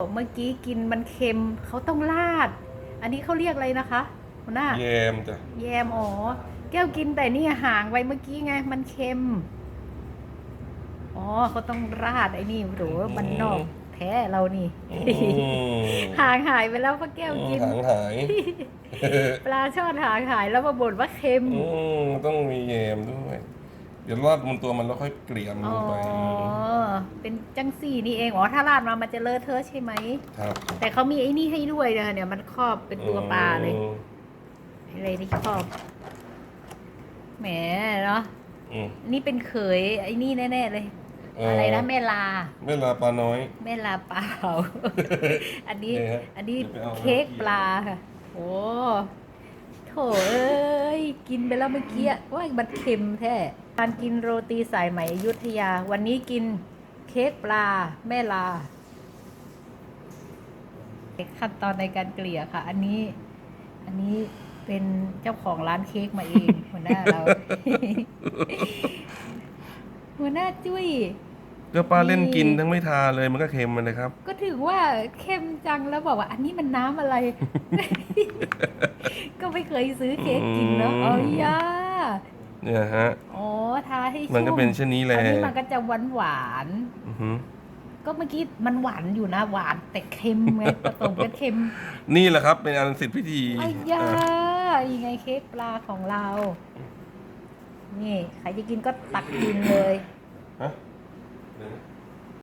เมื่อกี้กินมันเค็มเขาต้องราด อันนี้เขาเรียกอะไรนะคะหัวหน้าแยมจ้ะแยมอ๋อแก้วกินแต่นี่ห่างไปเมื่อกี้ไง มันเค็มอ๋อเขาต้องราดไอ้นี่โหมันนอกแท้เรานี่อืมห่างหายไปแล้วพ่อแก้วกินหางหาย ปลาช่อนห่างหายแล้วมาบ่นว่าเค็มอืมต้องมีแยมด้วย เดี๋ยวราดบนตัวมันแล้วค่อยเกลี่ยมอ๋ลองไปเป็นจังสี่นี่เองอ๋อถ้าราดมามันจะเลอะเทอะใช่ไหม ครับแต่เขามีไอ้นี่ให้ด้วยนะเนี่ยมันครอบเป็นตัวปลาเลยอืมอะไรที่ครอบแหมเนาะอืมนี่เป็นเขยไอ้นี่แน่ๆเลย เอ่อออะไรนะแม่ลาเวลาปลาน้อย แม่ลาเปล่าอันนี้ เนี่ยฮะอันนี้เดี๋ยวไปเอา เค้กปลาค่ะ โอ้โถเอ้ย กินไปแล้วเมื่อกี้ว่ามันเค็มแท้การกินโรตีสายไหมอยุธยา วันนี้กินเค้กปลาแม่ลาขั้นตอนในการเกลี่ยค่ะ อันนี้ อันนี้เป็นเจ้าของร้านเค้กมาเองหัวหน้าเรา หัวหน้าจุ้ย ก็ป้าเล่นกินทั้งไม่ทาเลยมันก็เค็มมันเลยครับ ก็ถือว่าเข้มจังแล้วบอกว่า อันนี้มันน้ำอะไร ก็ไม่เคยซื้อเค้กกินเนาะอืมเอาย่าเนี่ยฮะอ๋อทาให้ชุ่มมันก็เป็นเช่นนี้แหละอันนี้มันก็จะหวานหวานอือหือๆก็เมื่อกี้มันหวานอยู่นะหวานแต่เค็มไงผสมกันเค็ม นี่แหละครับ เป็นอันสิทธิพิธีไอ้ย่าอะยังไงเค้กปลาของเรา นี่ใครจะกินก็ตักกินเลยฮะ